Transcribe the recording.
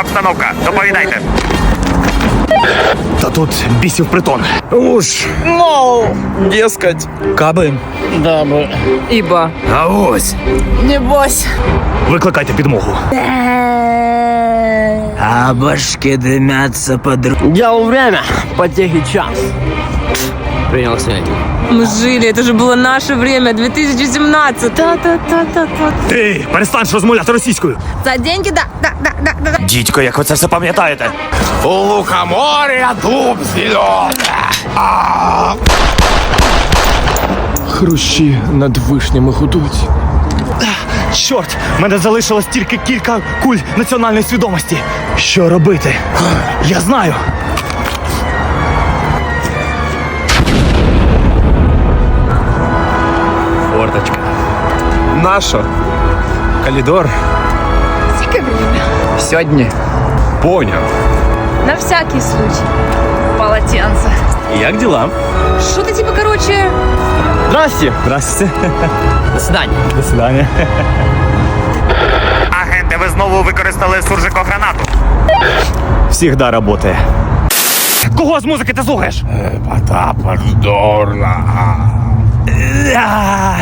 обстановка? Доповідайте. Та тут бісів притон. Уж. Ну, дескать. Каби. Іба. А ось. Небось. Викликайте підмогу. А башки дымятся под ру- Делал время, потехи час. Принял свидание. Мы жили, это же было наше время, 2017. Та-та-та-та-та. Ти перестань розмовляти російською. За деньги, да, да, да, да, да. Дідько, як ви це все пам'ятаєте? У лукомор'я дуб зелений. Хрущі над вишнями гудуть. Чорт, мене залишилось тільки кілька куль національної свідомості. Що робити? Я знаю. Форточка. Наша. Калідор. Сьогодні. Поняв. На всякий случай. Полотенце. Як діла? Что-то типа, короче, Здрасте. Здрасте. До свидання. До свидання. Агенти, ви знову використали суржикогранату. Всігда работає. Кого з музики ти слухаєш? Потапа здорна. А,